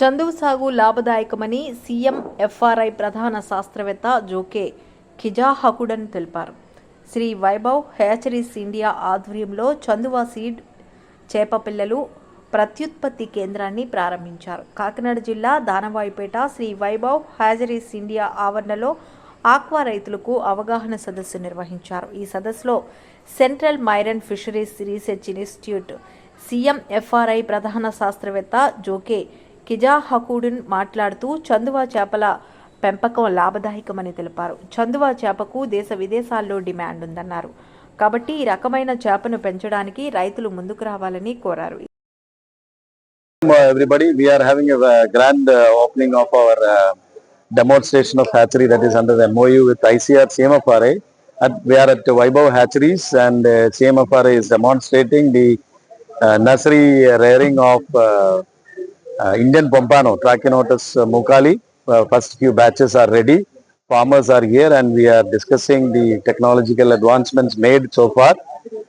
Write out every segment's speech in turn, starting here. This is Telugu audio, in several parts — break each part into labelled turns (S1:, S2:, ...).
S1: చందువు సాగు లాభదాయకమని సీఎం ఎఫ్ఆర్ఐ ప్రధాన శాస్త్రవేత్త జోకే కిజాహకుడన్ తెలిపారు. శ్రీ వైభవ్ హ్యాచరీస్ ఇండియా ఆధ్వర్యంలో చందువా సీడ్ చేప పిల్లలు ప్రత్యుత్పత్తి కేంద్రాన్ని ప్రారంభించారు. కాకినాడ జిల్లా దానవాయిపేట శ్రీ వైభవ్ హ్యాచరీస్ ఇండియా ఆవరణలో ఆక్వా రైతులకు అవగాహన సదస్సు నిర్వహించారు. ఈ సదస్సులో central marine fisheries research institute CM FRI ప్రధాన శాస్త్రవేత్త జోకే కిజా హకూడిన్ మాట్లాడుతూ చందువా చేపల పెంపకం లాభదాయకమని తెలిపారు. చందువా చేపకు దేశ విదేశాల్లో డిమాండ్ ఉందన్నారు. కాబట్టి ఈ రకమైన చేపను పెంచడానికి రైతులు ముందుకు రావాలని కోరారు.
S2: Everybody we are having grand opening of our demonstration of hatchery that is under MOU with ICR CMFRI at we are Vaibhav hatcheries and CMFRI is demonstrating the nursery rearing of Indian Pompano, Trachinotus uh, mucali. Uh, first few batches are ready. Farmers are here and we are discussing the technological advancements made so far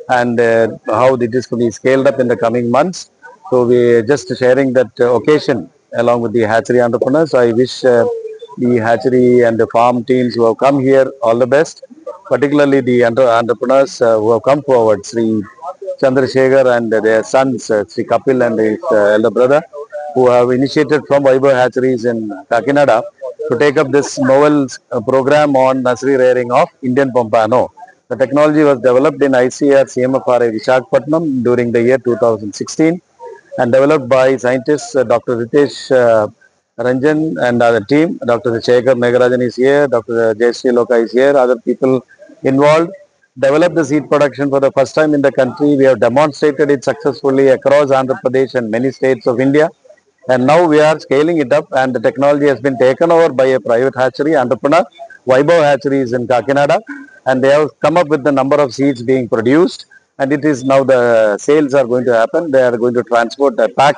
S2: and uh, how it is to be scaled up in the coming months. So we are just sharing that uh, occasion along with the hatchery entrepreneurs. I wish uh, the hatchery and the farm teams who have come here all the best, particularly the entre- entrepreneurs uh, who have come forward, Sri Chandrasekhar and their sons, uh, Sri Kapil and his uh, elder brother, who have initiated from Vaibhav Hatcheries in Kakinada to take up this novel uh, program on nursery rearing of Indian Pompano. The technology was developed in ICR CMFRA Visakhapatnam during the year 2016 and developed by scientists uh, Dr. Ritesh uh, Ranjan and other team. Dr. Shekhar Megarajan is here, Dr. Jayashree Loka is here, other people involved. Developed the seed production for the first time in the country. We have demonstrated it successfully across Andhra Pradesh and many states of India. And now we are scaling it up and the technology has been taken over by a private hatchery entrepreneur, Vaibhav Hatcheries in Kakinada. And they have come up with the number of seeds being produced. And it is now the sales are going to happen. They are going to transport a pack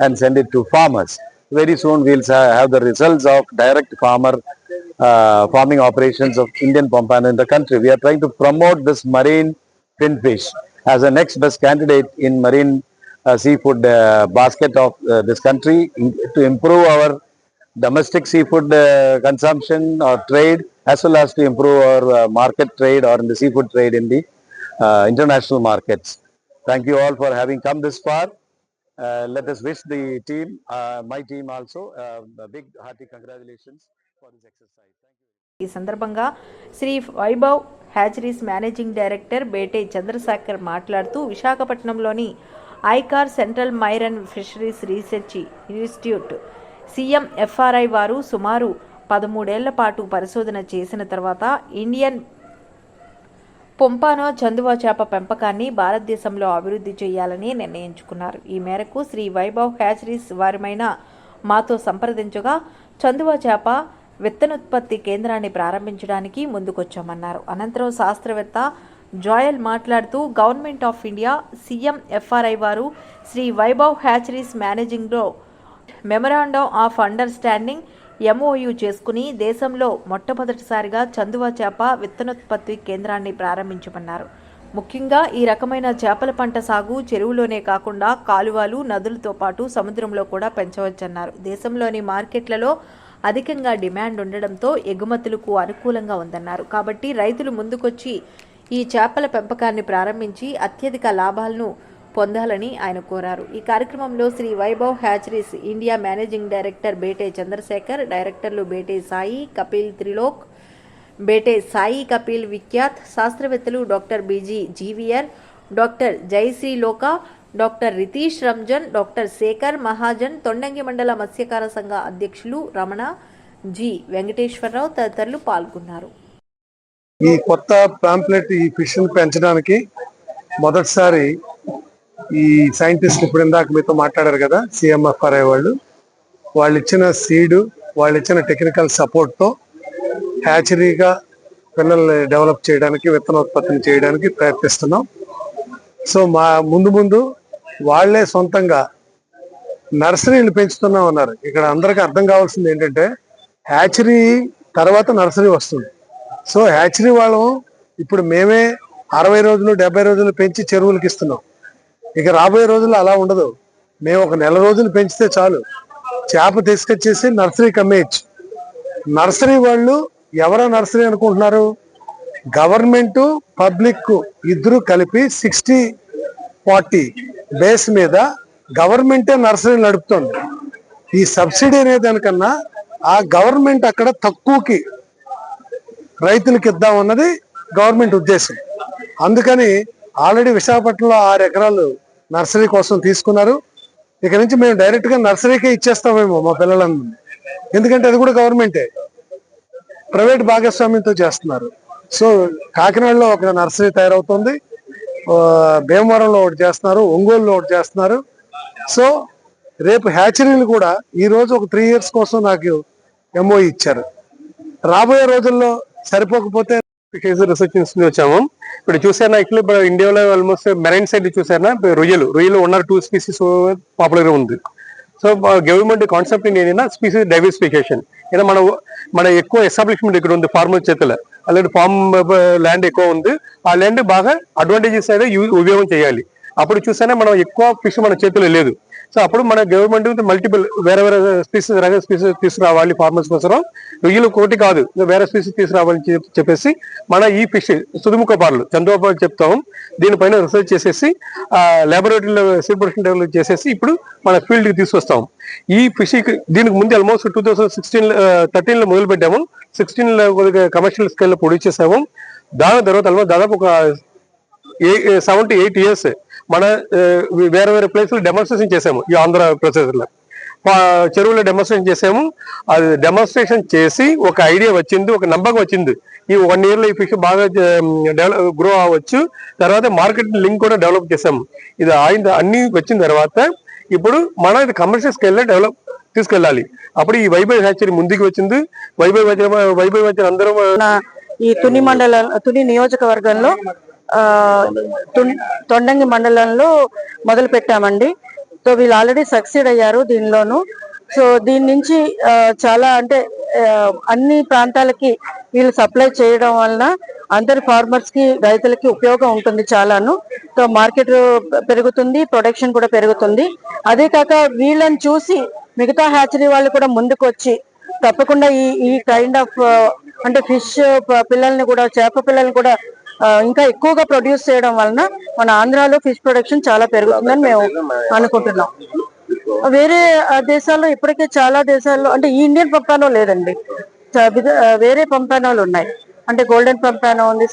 S2: and send it to farmers. Very soon we'll have the results of direct farmer uh, farming operations of Indian pompano in the country. We are trying to promote this marine finfish as a next best candidate in marine seafood basket of this country to improve our domestic seafood consumption or trade as well as to improve our market trade or in the seafood trade in the international markets thank you all for having come this far let us wish the team my team also big hearty congratulations for this exercise
S1: ఈ సందర్భంగా Shri Vaibhav hatcheries managing director Bete Chandrasekhar మాట్లాడుతూ విశాఖపట్నంలోని ICAR central marine fisheries research institute. CM FRI వారు సుమారు పదమూడేళ్ళ పాటు పరిశోధన చేసిన తర్వాత ఇండియన్ పొంపానో చందువా చేప పెంపకాన్ని భారతదేశంలో అభివృద్ధి చేయాలని నిర్ణయించుకున్నారు. ఈ మేరకు శ్రీ వైభవ్ హ్యాచరీస్ వారిమైన మాతో సంప్రదించగా చందువా చేప విత్తనోత్పత్తి కేంద్రాన్ని ప్రారంభించడానికి ముందుకొచ్చామన్నారు. అనంతరం శాస్త్రవేత్త జాయల్ మాట్లాడుతూ government of India CM FRI వారు శ్రీ వైభవ్ హ్యాచరీస్ మేనేజింగ్లో మెమరాండం ఆఫ్ అండర్స్టాండింగ్ ఎంఓయు చేసుకుని దేశంలో మొట్టమొదటిసారిగా చందువా చేప విత్తనోత్పత్తి కేంద్రాన్ని ప్రారంభించమన్నారు. ముఖ్యంగా ఈ రకమైన చేపల పంట సాగు చెరువులోనే కాకుండా కాలువలు నదులతో పాటు సముద్రంలో కూడా పెంచవచ్చన్నారు. దేశంలోని మార్కెట్లలో అధికంగా డిమాండ్ ఉండడంతో ఎగుమతులకు అనుకూలంగా ఉందన్నారు. కాబట్టి రైతులు ముందుకొచ్చి ఈ చేపల పెంపకాన్ని ప్రారంభించి అత్యధిక లాభాలను పొందాలని ఆయన కోరారు. ఈ కార్యక్రమంలో Shri Vaibhav hatcheries India managing director Bete Chandrasekhar డైరెక్టర్లు బేటే సాయి కపిల్ త్రిలోక్ బేటే సాయి కపిల్ విఖ్యాత్ శాస్త్రవేత్తలు doctor BG GVR doctor Jayashree Loka doctor Ritesh Ranjan doctor Shekhar Mahajan Tondangi మండల మత్స్యకార సంఘ అధ్యక్షులు రమణ జి వెంకటేశ్వరరావు తదితరులు పాల్గొన్నారు.
S3: ఈ కొత్త పాంప్లెట్ ఈ ఫిష్ పెంచడానికి మొదటిసారి ఈ సైంటిస్ట్ ఇప్పుడు ఇందాక మీతో మాట్లాడారు కదా సిఎంఎఫ్ఆర్ఐ వాళ్ళు. వాళ్ళు ఇచ్చిన సీడు వాళ్ళు ఇచ్చిన టెక్నికల్ సపోర్ట్తో హ్యాచరీగా పిల్లల్ని డెవలప్ చేయడానికి విత్తనోత్పత్తిని చేయడానికి ప్రయత్నిస్తున్నాం. సో మా ముందు ముందు వాళ్ళే సొంతంగా నర్సరీలు పెంచుతున్నాం అన్నారు ఇక్కడ అందరికి అర్థం కావాల్సింది ఏంటంటే హ్యాచరీ తర్వాత నర్సరీ వస్తుంది. సో హ్యాచరీ వాళ్ళం ఇప్పుడు మేమే అరవై రోజులు డెబ్బై రోజులు పెంచి చెరువులకి ఇస్తున్నాం. ఇక రాబోయే రోజులు అలా ఉండదు. మేము ఒక నెల రోజులు పెంచితే చాలు. చేప తీసుకొచ్చేసి నర్సరీకి అమ్మేయచ్చు నర్సరీ వాళ్ళు ఎవరో నర్సరీ అనుకుంటున్నారు? గవర్నమెంట్ పబ్లిక్ ఇద్దరు కలిపి సిక్స్టీ ఫార్టీ బేస్ మీద గవర్నమెంటే నర్సరీ నడుపుతుంది. ఈ సబ్సిడీ అనే దానికన్నా ఆ గవర్నమెంట్ అక్కడ తక్కువకి రైతులకు ఇద్దామన్నది గవర్నమెంట్ ఉద్దేశం. అందుకని ఆల్రెడీ విశాఖపట్నంలో ఆరు ఎకరాలు నర్సరీ కోసం తీసుకున్నారు. ఇక నుంచి మేము డైరెక్ట్గా నర్సరీకే ఇచ్చేస్తామేమో మా పిల్లలందరినీ ఎందుకంటే అది కూడా గవర్నమెంటే. ప్రైవేట్ భాగస్వామ్యంతో చేస్తున్నారు. సో కాకినాడలో ఒక నర్సరీ తయారవుతుంది. భీమవరంలో ఒకటి చేస్తున్నారు. ఒంగోలులో ఒకటి చేస్తున్నారు. సో రేపు హ్యాచరీలు కూడా ఈ రోజు ఒక త్రీ ఇయర్స్ కోసం నాకు ఎంఓ ఇచ్చారు. రాబోయే రోజుల్లో సరిపోకపోతే
S4: కేసు రీసెర్చ్ ఇన్స్టిట్యూట్ వచ్చాము. ఇప్పుడు చూసారా యాక్చువల్లీ ఇప్పుడు ఇండియాలో ఆల్మోస్ట్ మెరైన్ సైడ్ చూసారా ఇప్పుడు రొయ్యలు. రొయ్యలు వన్ ఆర్ టూ స్పీసీస్ పాపులర్గా ఉంది. సో గవర్నమెంట్ కాన్సెప్ట్ ఏంటంటే స్పీసీస్ డైవర్సిఫికేషన్ ఏదో మన మన ఎక్కువ ఎస్టాబ్లిష్మెంట్ ఇక్కడ ఉంది ఫార్మర్ చేతుల. అలాంటి ఫార్మ్ ల్యాండ్ ఎక్కువ ఉంది. ఆ ల్యాండ్ బాగా అడ్వాంటేజెస్ అయితే ఉపయోగం చేయాలి. అప్పుడు చూసానే మనం ఎక్కువ ఫిష్ మన చేతిలో లేదు. సో అప్పుడు మన గవర్నమెంట్ మల్టిపుల్ వేరే వేరే స్పీసెస్ రకం స్పీసెస్ తీసుకురావాలి ఫార్మర్స్ కోసం రొయ్యలు కోటి కాదు. వేరే స్పీసెస్ తీసుకురావాలని చెప్పి- చెప్పేసి మన ఈ ఫిష్ సుదుముఖ పార్లు చంద్రబాబు చెప్తాం. దీనిపైన రీసెర్చ్ చేసేసి లాబొరేటరీలో సీడ్ డెవలప్ చేసేసి ఇప్పుడు మన ఫీల్డ్కి తీసుకొస్తాం. ఈ ఫిష్ దీనికి ముందు ఆల్మోస్ట్ టూ థౌసండ్ సిక్స్టీన్ థర్టీన్లో మొదలు పెట్టాము సిక్స్టీన్లో కొద్దిగా కమర్షియల్ స్కేల్లో ప్రొడ్యూస్ చేసాము. దాని తర్వాత ఆల్మోస్ట్ దాదాపు ఒక సెవెన్ టు ఎయిట్ ఇయర్స్ మన వేరే వేరే ప్లేస్లో డెమోన్స్ట్రేషన్ చేసాము ఈ ఆంధ్ర ప్రొసెసర్లో చెరువులో డెమోన్స్ట్రేషన్ చేసాము. అది డెమోన్స్ట్రేషన్ చేసి ఒక ఐడియా వచ్చింది ఒక నమ్మకం వచ్చింది. ఈ వన్ ఇయర్లో ఈ ఫిష్ బాగా డెవలప్ గ్రో అవ్వచ్చు. తర్వాత మార్కెట్ లింక్ కూడా డెవలప్ చేసాము. ఇది ఆయన అన్ని వచ్చిన తర్వాత ఇప్పుడు మన ఇది కమర్షియల్ స్కేల్లో డెవలప్ తీసుకెళ్ళాలి. అప్పుడు ఈ వైభవ్ హ్యాచరీ ముందుకు వచ్చింది. వైభవ్ హ్యాచరీ వైభవ్ హ్యాచరీ అందరం
S5: ఈ తుని మండల తుని నియోజకవర్గంలో తొండంగి మండలంలో మొదలు పెట్టామండి. సో వీళ్ళు ఆల్రెడీ సక్సీడ్ అయ్యారు దీనిలోను. సో దీని నుంచి చాలా అంటే అన్ని ప్రాంతాలకి వీళ్ళు సప్లై చేయడం వలన అందరి ఫార్మర్స్కి రైతులకి ఉపయోగం ఉంటుంది చాలాను. సో మార్కెట్ పెరుగుతుంది ప్రొడక్షన్ కూడా పెరుగుతుంది. అదే కాక వీళ్ళని చూసి మిగతా హ్యాచరీ వాళ్ళు కూడా ముందుకు వచ్చి తప్పకుండా ఈ ఈ కైండ్ ఆఫ్ అంటే ఫిష్ పిల్లల్ని కూడా చేప పిల్లల్ని కూడా ఇంకా ఎక్కువగా ప్రొడ్యూస్ చేయడం వలన మన ఆంధ్రాలో ఫిష్ ప్రొడక్షన్ చాలా పెరుగుతుందని మేము అనుకుంటున్నాం. వేరే దేశాల్లో ఇప్పటికే చాలా దేశాల్లో అంటే ఈ ఇండియన్ పంపానో లేదండి. వేరే పంపానాలు ఉన్నాయి. అంటే గోల్డెన్ పంపానో ఉంది